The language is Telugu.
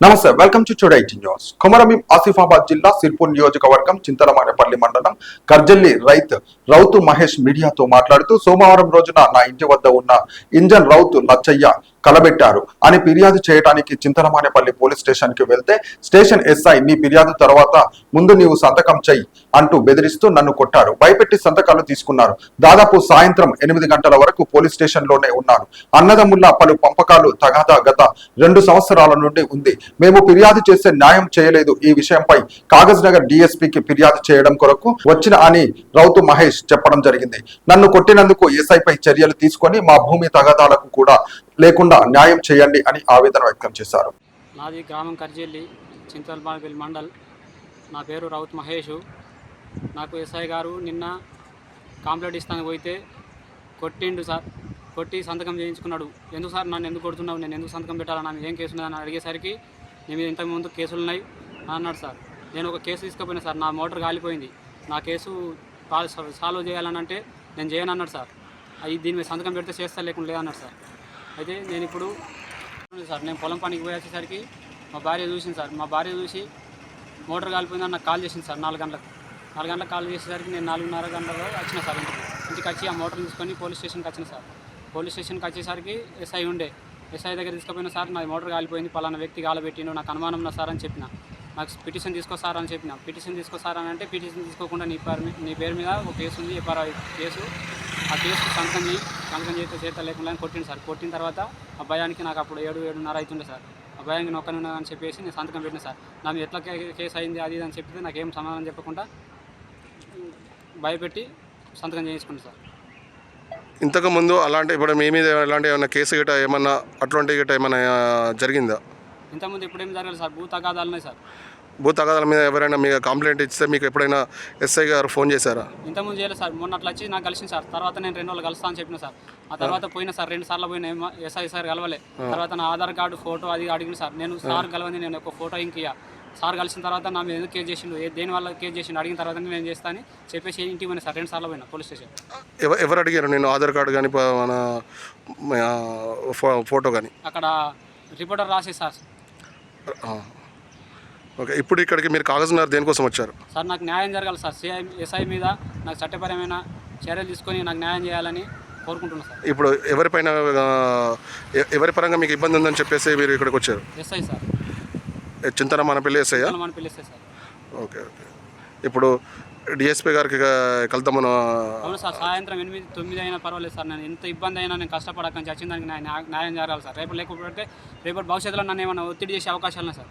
నమస్తే వెల్కమ్ టు టుడైట్ న్యూస్ కొమరమీం ఆసిఫాబాద్ జిల్లా సిర్పూర్ నియోజకవర్గం చింతలమానేపల్లి మండలం కర్జల్లి రైత్ రౌతు మహేష్ మీడియాతో మాట్లాడుతూ సోమవారం రోజున నా ఇంటి వద్ద ఉన్న ఇంజన్ రౌతు లచ్చయ్య కలబెట్టారు. అని ఫిర్యాదు చేయడానికి చింతనమానేపల్లి పోలీస్ స్టేషన్కి వెళ్తే స్టేషన్ ఎస్ఐ నీ ఫిర్యాదు తర్వాత ముందు నీవు సంతకం చెయ్యి అంటూ బెదిరిస్తూ నన్ను కొట్టారు. భయపెట్టి సంతకాలు తీసుకున్నారు. దాదాపు సాయంత్రం ఎనిమిది గంటల వరకు పోలీస్ స్టేషన్లోనే ఉన్నారు. అన్నదమ్ముల పలు పంపకాలు తగాదా గత రెండు సంవత్సరాల నుండి ఉంది. మేము ఫిర్యాదు చేస్తే న్యాయం చేయలేదు ఈ విషయంపై కాగజ్ నగర్ డిఎస్పీకి ఫిర్యాదు చేయడం కొరకు వచ్చిన అని రౌతు మహేష్ చెప్పడం జరిగింది. నన్ను కొట్టినందుకు ఎస్ఐపై చర్యలు తీసుకొని మా భూమి తగాదాలకు కూడా లేకుండా న్యాయం చేయండి అని ఆవేదన వ్యక్తం చేశారు. నాది గ్రామం కర్జల్లి చింతలపాలపల్లి మండల్. నా పేరు రౌత్ మహేష్. నాకు ఎస్ఐ గారు నిన్న కాంప్లైంట్ ఇస్తాను పోయితే కొట్టిండు సార్. కొట్టి సంతకం చేయించుకున్నాడు. ఎందుకు సార్ నన్ను ఎందుకు కొడుతున్నావు? నేను ఎందుకు సంతకం పెట్టాలా? నాకు ఏం కేసు ఉన్నదని అడిగేసరికి నేను ఇంతకుముందు కేసులు ఉన్నాయి అన్నాడు సార్. నేను ఒక కేసు తీసుకుపోయినా సార్. నా మోటార్ కాలిపోయింది నా కేసు సాల్వ్ సాల్వ్ చేయాలని అంటే నేను చేయను అన్నాడు సార్. అవి దీని మీద సంతకం పెడితే చేస్తా లేకుండా లేదన్నాడు సార్. అయితే నేను ఇప్పుడు సార్ నేను పొలం పనికి పోయి వచ్చేసరికి మా భార్య చూసింది సార్. మా భార్య చూసి మోటార్ కాలిపోయిందని నాకు కాల్ చేసింది సార్ నాలుగు గంటలకు. నాలుగు గంటలకు కాల్ చేసేసరికి నేను నాలుగున్నర గంటలలో వచ్చిన సార్ ఇంటికి. ఇంటికి వచ్చి ఆ మోటార్ తీసుకొని పోలీస్ స్టేషన్కి వచ్చిన సార్. పోలీస్ స్టేషన్కి వచ్చేసరికి ఎస్ఐ ఉండే. ఎస్ఐ దగ్గర తీసుకుపోయిన సార్ నా మోటార్ కాలిపోయింది పలానా వ్యక్తి కాలబెట్టిండు నాకు అనుమానం ఉన్న సార్ అని చెప్పిన. నాకు పిటిషన్ తీసుకో సార్ అని చెప్పిన. పిటిషన్ తీసుకో సార్ అని అంటే పిటిషన్ తీసుకోకుండా నీ పేరు మీ- నీ పేరు మీద ఒక కేసు ఉంది ఎఫ్ఆర్ కేసు. ఆ కేసు సంతకం చేయి సంతకం చేస్తే చేత లేకుండా కొట్టిండు సార్. కొట్టిన తర్వాత ఆ భయానికి నాకు అప్పుడు ఏడు ఏడున్నర అవుతుండే సార్. ఆ భయానికి నొక్కనున్నా అని చెప్పేసి నేను సంతకం పెట్టిన సార్. నా మీద ఎట్లా కేసు అయింది అది ఇది అని చెప్తే నాకేం సమాధానం చెప్పకుండా భయపెట్టి సంతకం చేయించుకున్నాను సార్. ఇంతకు ముందు అలాంటి ఇప్పుడు మీ మీద ఎలాంటి ఏమైనా కేసు గిట్ట ఏమన్నా అటువంటి గిట్ట ఏమైనా జరిగిందా? ఇంతకుముందు ఎప్పుడేం జరగలేదు సార్. భూ తగాదాలు ఉన్నాయి సార్. భూ తగాదాల మీద ఎవరైనా మీకు కంప్లైంట్ ఇస్తే మీకు ఎప్పుడైనా ఎస్ఐ గారు ఫోన్ చేశారా? ఇంతకుముందు చేయలేదు సార్. మొన్న అట్లా వచ్చి నాకు కలిసింది సార్. తర్వాత నేను రెండు రోజులు కలుస్తా అని చెప్పిన సార్. ఆ తర్వాత పోయిన సార్. రెండు సార్లు పోయిన ఎస్ఐ సార్ కలవలే. తర్వాత నా ఆధార్ కార్డు ఫోటో అది అడిగిన సార్. నేను సార్ కలవంది నేను ఒక ఫోటో ఇంక. సార్ కలిసిన తర్వాత నా మీద ఎందుకు కేసు చేసిండు? ఏ దేని వల్ల కేసు చేసిండు? అడిగిన తర్వాత నేను చేస్తా అని చెప్పేసి ఇంటికి పోయినా సార్. రెండు సార్లు పోయినా పోలీస్ స్టేషన్. ఎవ- ఎవరు అడిగారు నేను ఆధార్ కార్డు కానీ మన ఫోటో కానీ అక్కడ రిపోర్టర్ రాసే సార్. ఆ. ఓకే ఇప్పుడు ఇక్కడికి మీరు కాగజ్నగర్ దేనికోసం వచ్చారు? సార్ నాకు న్యాయం జరగాలి సార్. సిఐ ఎస్ఐ మీద నాకు చట్టపరమైన చర్యలు తీసుకొని నాకు న్యాయం చేయాలని కోరుకుంటున్నాను సార్. ఇప్పుడు ఎవరిపైన ఎ- ఎవరి పరంగా మీకు ఇబ్బంది ఉందని చెప్పేసి మీరు ఇక్కడికి వచ్చారు? SI sir. చింతన మన పెళ్ళి ఎస్ఐయా మన పిలిస్తే సార్. Okay okay. ఇప్పుడు డిఎస్పీ గారికి కలుద్దామను అవును సార్ సాయంత్రం ఎనిమిది తొమ్మిది అయినా పర్వాలేదు సార్. నేను ఎంత ఇబ్బంది అయినా నేను కష్టపడకని చచ్చిన దానికి న్యాయం న్యాయం జరగాలి సార్. రేపు లేకపోతే రేపు భవిష్యత్తులో నన్ను ఏమైనా ఒత్తిడి చేసే అవకాశాలు ఉన్నాయి సార్?